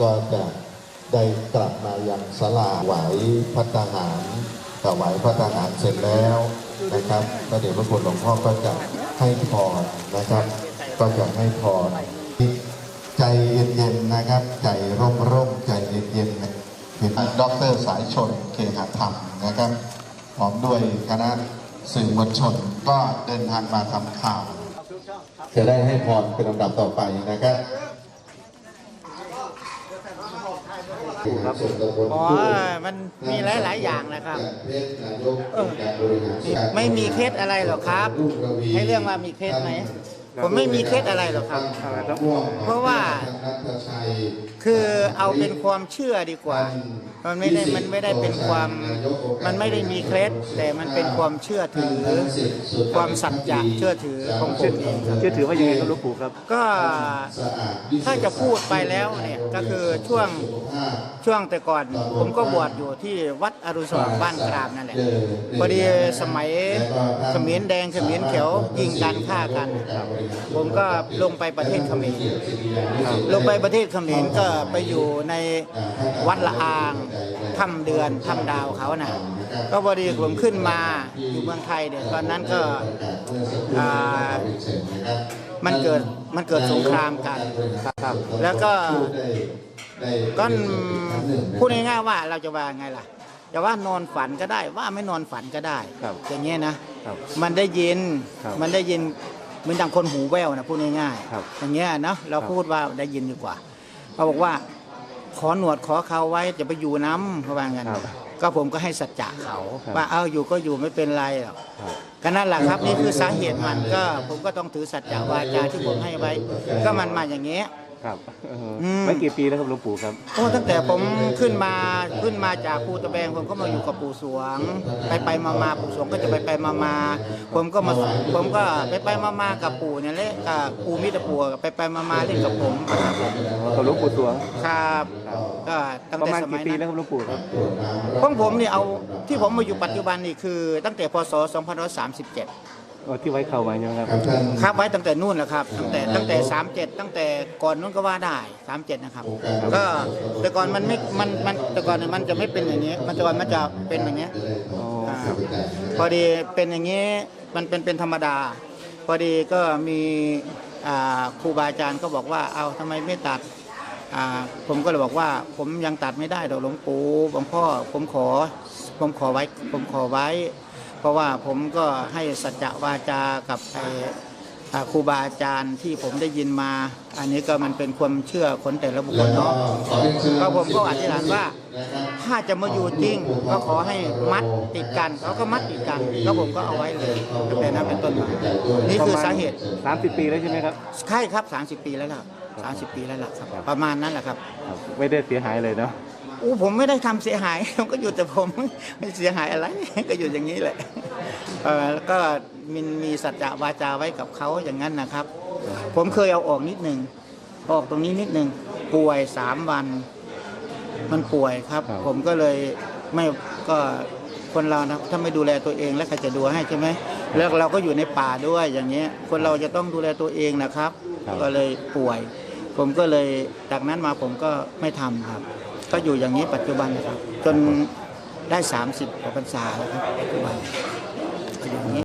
ก็จะได้กลับมายังศาลาไหวพัฒหารถวายพัฒหารเสร็จแล้วนะครับพระเดชพระคุณหลวงพ่อก็จะให้พรนะครับ ก็จะให้พรใจเย็นๆนะครับ ใจร่มๆใจเย็นๆนะเห็นดอกเตอรสายชนเคหธรรมนะครับพร้อมด้วยคณะสื่อมวลชนก็เดินทางมาทำข่าว จะได้ให้พรเป็นลำดับต่อไปนะครับ อ๋อมันมีหลาย ๆ อย่างนะครับเออไม่มีเคสอะไรหรอกครับ ให้เรื่องว่ามีเคสไหมผมไม่มีเคสอะไรหรอกครับ เพราะว่าคือเอาเป็นความเชื่อดีกว่า มันไม่ได้มันไม่ได้เป็นความมันไม่ได้มีเคล็ดแต่มันเป็นความเชื่อถือ ความสัจจะเชื่อถือของผมเองครับเชื่อถือว่ายังไงครับหลวงปู่ครับ ก็ ถ้าจะพูดไปแล้วเนี่ยก็คือช่วงช่วงแต่ก่อน ผมก็บวชอยู่ที่วัดอรุณสว่างบ้านกรามนั่นแหละพอดีสมัยเขมรแดงเขมรเขียวยิงกันฆ่ากัน ผมก็ลงไปประเทศเขมรลงไปประเทศเขมรก็ไปอยู่ในวัดละอางถ้ำเดือนถ้ำดาวเขาน่ะก็พอดีผมขึ้นมาอยู่เมืองไทยเนี่ยตอนนั้นก็อ่า มันเกิดมันเกิดสงครามกันครับ แล้วก็ก็พูดง่ายๆว่าเราจะว่าไงล่ะจะว่านอนฝันก็ได้ว่าไม่นอนฝันก็ได้ครับอย่างเงี้ยนะครับมันได้ยินครับมันได้ยินเหมือนดังคนหูแว่วนะพูดง่ายครับๆอย่างเงี้ยนะเราครับพูดว่าได้ยินดีกว่าเขาบอกว่าขอหนวดขอเขาไว้จะไปอยู่น้ำเขาว่างั้นครับ ก็ผมก็ให้สัจจะเขาครับว่าเอาอยู่ก็อยู่ไม่เป็นไรหรอกครับก็นั่นแหละครับนี่คือสาเหตุมันก็ผมก็ต้องถือสัจจะวาจาที่ผมให้ไว้ ก็มันมาอย่างเงี้ย ครับเอออืมไม่กี่ปีแล้วครับหลวงปู่ครับโอ้ตั้งแต่ผมขึ้นมาขึ้นมาจากภูตะแบงผมก็มาอยู่กับปู่สวง ไปไปมามาปู่สวงก็จะไปไปมามาผมก็มาผมก็ไปไปมามากับปู่เนี่ยแหละกับปู่มิตรปู่ไปไปมามาเล่นกับผมครับผมกับหลวงปู่สวงครับก็ตั้งประแต่มาณสมักี่ยปีนั้แล้วนครับหลวงปู่ครับของผมนี่เอาที่ผมมาอยู่ปัจจุบันนี่คือ ตั้งแต่พศ 2537 เออที่ไว้เข่าไว้ใช่ไหมครับครับไว้ตั้งแต่นู่นแหละครับตั้งแต่ตั้งแต่สามเจ็ดตั้งแต่ก่อนนู้นก็ว่าได้สามเจ็ดนะครับ ก็แต่ก่อนมันไม่มันมันแต่ก่อนเนี่ยมันจะไม่เป็นอย่างนี้ มันแต่ก่อนมันจะเป็นอย่างนี้ยอ๋ออ่าพอดีเป็นอย่างนี้มันเป็นเป็นธรรมดา พอดีก็มีอ่าครูบาอาจารย์ก็บอกว่าเอาทำไมไม่ตัดอ่าผมก็เลยบอกว่า ผมยังตัดไม่ได้ดอกหลวงปู่หลวงพ่อผมขอ ผมขอไว้ผมขอไว้ เพราะว่าผมก็ให้สัจจะวาจากับไอ้อ่าครูบาอาจารย์ที่ผมได้ยินมา อันนี้ก็มันเป็นความเชื่อคนแต่ละบุคคลเนาะก็ผมก็อธิษฐานว่า ถ้าจะมาอยู่จริง ก็ขอให้มัดติดกันเขาก็มัดติดกัน แล้วผมก็เอาไว้เลยตั้งแต่นั้นเป็นต้นมานี่คือสาเหตุสามสิบปีแล้วใช่ไหมครับใช่ครับ 30 ปีแล้วล่ะ30 ปีแล้วล่ะครับประมาณนั้นแหละครับครับไม่ได้เสียหายเลยเนาะ อู้ผมไม่ได้ทำเสียหายผมก็อยู่แต่ผมไม่เสียหายอะไร ก็อยู่อย่างนี้แหละเออแล้วก็มีมีสัจจะวาจาไว้กับเขาอย่างนั้นนะครับ ผมเคยเอาออกนิดหนึ่งออกตรงนี้นิดหนึ่งป่วยสามวัน มันป่วยครับครับ ผมก็เลยไม่ก็คนเรานะถ้าไม่ดูแลตัวเองแล้วใครจะดูให้ใช่ไหมแล้วเราก็อยู่ในป่าด้วยอย่างเงี้ย คนเราจะต้องดูแลตัวเองนะครับ ก็เลยป่วย ผมก็เลยจากนั้นมาผมก็ไม่ทำครับ ก็อยู่อย่างนี้ปัจจุบันนะครับ จนได้ 30กว่าพรรษาแล้วครับปัจจุบันก็อยู่อย่างนี้